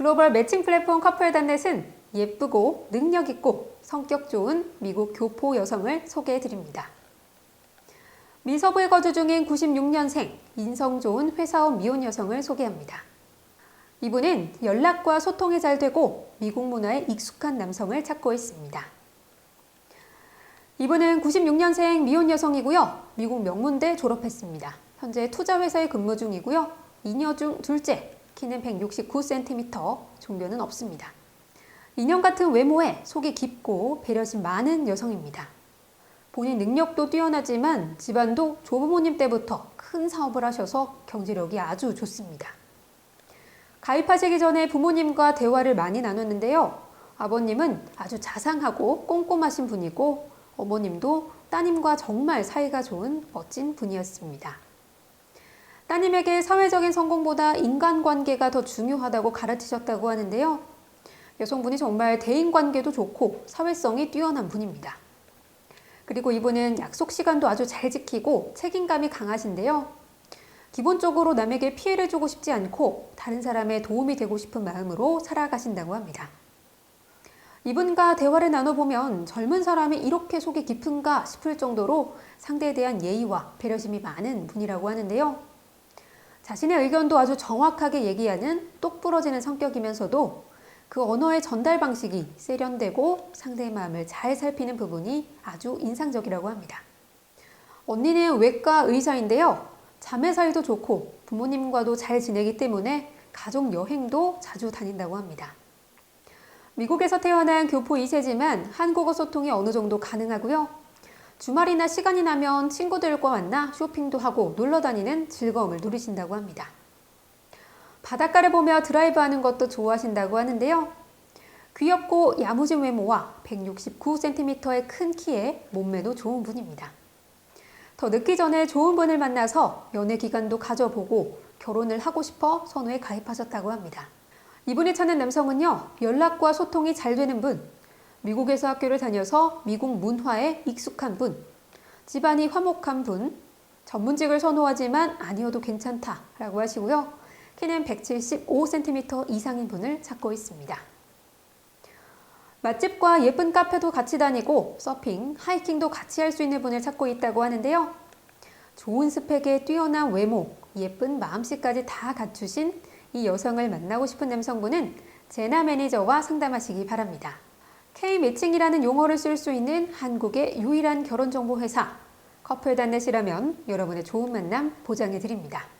글로벌 매칭 플랫폼 커플단넷은 예쁘고 능력 있고 성격 좋은 미국 교포 여성을 소개해 드립니다. 미서부에 거주 중인 96년생 인성 좋은 회사원 미혼 여성을 소개합니다. 이분은 연락과 소통이 잘 되고 미국 문화에 익숙한 남성을 찾고 있습니다. 이분은 96년생 미혼 여성이고요. 미국 명문대 졸업했습니다. 현재 투자회사에 근무 중이고요. 이녀 중 둘째, 키는 169cm, 종교는 없습니다. 인형 같은 외모에 속이 깊고 배려심 많은 여성입니다. 본인 능력도 뛰어나지만 집안도 조부모님 때부터 큰 사업을 하셔서 경제력이 아주 좋습니다. 가입하시기 전에 부모님과 대화를 많이 나눴는데요. 아버님은 아주 자상하고 꼼꼼하신 분이고 어머님도 따님과 정말 사이가 좋은 멋진 분이었습니다. 따님에게 사회적인 성공보다 인간관계가 더 중요하다고 가르치셨다고 하는데요. 여성분이 정말 대인관계도 좋고 사회성이 뛰어난 분입니다. 그리고 이분은 약속 시간도 아주 잘 지키고 책임감이 강하신데요. 기본적으로 남에게 피해를 주고 싶지 않고 다른 사람의 도움이 되고 싶은 마음으로 살아가신다고 합니다. 이분과 대화를 나눠보면 젊은 사람이 이렇게 속이 깊은가 싶을 정도로 상대에 대한 예의와 배려심이 많은 분이라고 하는데요. 자신의 의견도 아주 정확하게 얘기하는 똑부러지는 성격이면서도 그 언어의 전달 방식이 세련되고 상대의 마음을 잘 살피는 부분이 아주 인상적이라고 합니다. 언니는 외과 의사인데요. 자매 사이도 좋고 부모님과도 잘 지내기 때문에 가족 여행도 자주 다닌다고 합니다. 미국에서 태어난 교포 2세지만 한국어 소통이 어느 정도 가능하고요. 주말이나 시간이 나면 친구들과 만나 쇼핑도 하고 놀러 다니는 즐거움을 누리신다고 합니다. 바닷가를 보며 드라이브 하는 것도 좋아하신다고 하는데요. 귀엽고 야무진 외모와 169cm의 큰 키에 몸매도 좋은 분입니다. 더 늦기 전에 좋은 분을 만나서 연애 기간도 가져보고 결혼을 하고 싶어 선호에 가입하셨다고 합니다. 이분이 찾는 남성은요, 연락과 소통이 잘 되는 분, 미국에서 학교를 다녀서 미국 문화에 익숙한 분, 집안이 화목한 분, 전문직을 선호하지만 아니어도 괜찮다라고 하시고요. 키는 175cm 이상인 분을 찾고 있습니다. 맛집과 예쁜 카페도 같이 다니고 서핑, 하이킹도 같이 할 수 있는 분을 찾고 있다고 하는데요. 좋은 스펙에 뛰어난 외모, 예쁜 마음씨까지 다 갖추신 이 여성을 만나고 싶은 남성분은 제나 매니저와 상담하시기 바랍니다. K-매칭이라는 용어를 쓸 수 있는 한국의 유일한 결혼정보 회사 커플단넷이라면 여러분의 좋은 만남 보장해 드립니다.